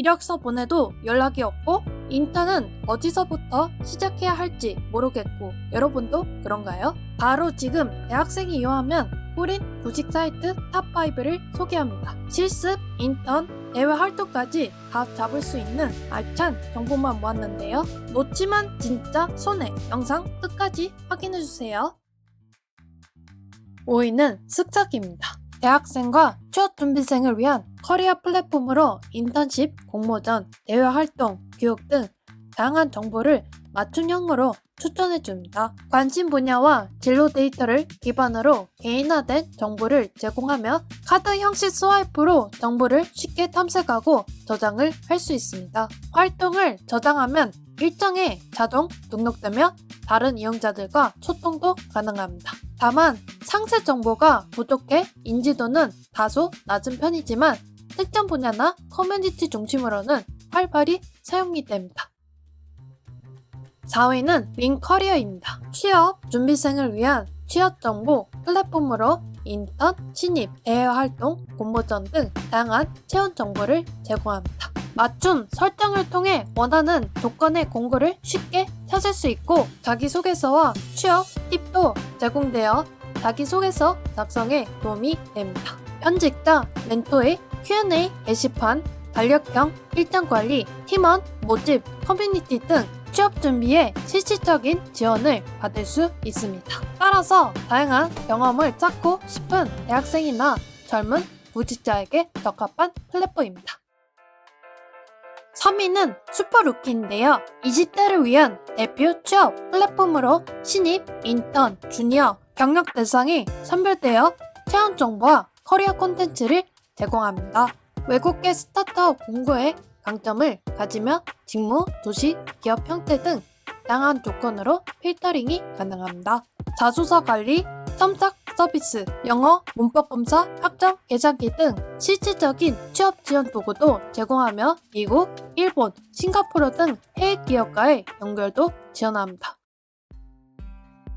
이력서 보내도 연락이 없고 인턴은 어디서부터 시작해야 할지 모르겠고 여러분도 그런가요? 바로 지금 대학생이 이용하면 뿌린 구직 사이트 탑5를 소개합니다. 실습, 인턴, 대외 활동까지 다 잡을 수 있는 알찬 정보만 모았는데요. 놓치면 진짜 손해. 영상 끝까지 확인해주세요. 5위는 습작입니다. 대학생과 취업 준비생을 위한 커리어 플랫폼으로 인턴십, 공모전, 대외 활동, 교육 등 다양한 정보를 맞춤형으로 추천해 줍니다. 관심 분야와 진로 데이터를 기반으로 개인화된 정보를 제공하며 카드 형식 스와이프로 정보를 쉽게 탐색하고 저장을 할 수 있습니다. 활동을 저장하면 일정에 자동 등록되며 다른 이용자들과 소통도 가능합니다. 다만 상세 정보가 부족해 인지도는 다소 낮은 편이지만 특정 분야나 커뮤니티 중심으로는 활발히 사용이 됩니다. 4위는 링커리어입니다. 취업 준비생을 위한 취업 정보 플랫폼으로 인턴, 신입, 대외 활동, 공모전 등 다양한 채용 정보를 제공합니다. 맞춤 설정을 통해 원하는 조건의 공고를 쉽게 찾을 수 있고 자기소개서와 취업 팁도 제공되어 자기소개서 작성에 도움이 됩니다. 현직자 멘토의 Q&A 게시판, 달력형 일정 관리, 팀원 모집, 커뮤니티 등 취업 준비에 실질적인 지원을 받을 수 있습니다. 따라서 다양한 경험을 쌓고 싶은 대학생이나 젊은 구직자에게 적합한 플랫폼입니다. 3위는 슈퍼루키인데요. 20대를 위한 대표 취업 플랫폼으로 신입, 인턴, 주니어, 경력 대상이 선별되어 채용 정보와 커리어 콘텐츠를 제공합니다. 외국계 스타트업 공고의 강점을 가지며 직무, 도시, 기업 형태 등 다양한 조건으로 필터링이 가능합니다. 자소서 관리, 첨삭 서비스, 영어, 문법 검사, 학점 계산기 등 실질적인 취업 지원 도구도 제공하며 미국, 일본, 싱가포르 등 해외 기업과의 연결도 지원합니다.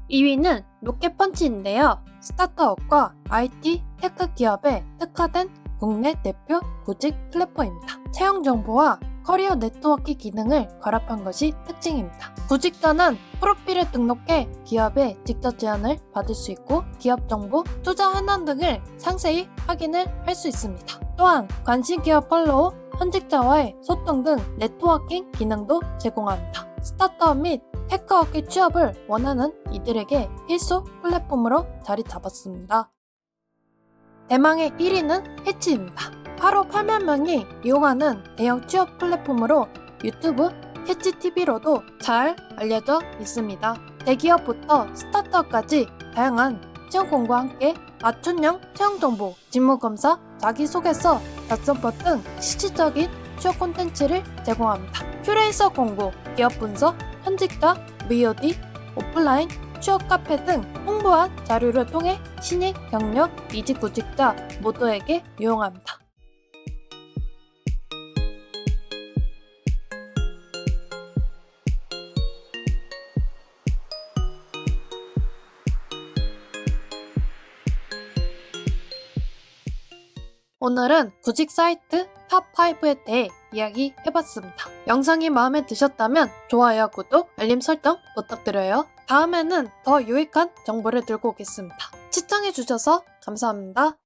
2위는 로켓펀치인데요. 스타트업과 IT, 테크 기업에 특화된 국내 대표 구직 플랫폼입니다. 채용 정보와 커리어 네트워크 기능을 결합한 것이 특징입니다. 구직자는 프로필을 등록해 기업에 직접 제안을 받을 수 있고 기업 정보, 투자 현황 등을 상세히 확인을 할 수 있습니다. 또한 관심 기업 팔로우, 현직자와의 소통 등 네트워킹 기능도 제공합니다. 스타트업 및 테크워크 취업을 원하는 이들에게 필수 플랫폼으로 자리 잡았습니다. 대망의 1위는 해치입니다. 하루 8만 명이 이용하는 대형 취업 플랫폼으로 유튜브 해치TV로도 잘 알려져 있습니다. 대기업부터 스타트업까지 다양한 채용 공고와 함께 맞춤형 채용 정보, 직무 검사, 자기소개서, 작성법 등 실질적인 취업 콘텐츠를 제공합니다. 큐레이서 공고, 기업 분석, 현직자, VOD, 오프라인, 취업 카페 등 홍보한 자료를 통해 신입, 경력, 이직 구직자 모두에게 유용합니다. 오늘은 구직 사이트 탑5에 대해 이야기해봤습니다. 영상이 마음에 드셨다면 좋아요, 구독, 알림 설정 부탁드려요. 다음에는 더 유익한 정보를 들고 오겠습니다. 시청해주셔서 감사합니다.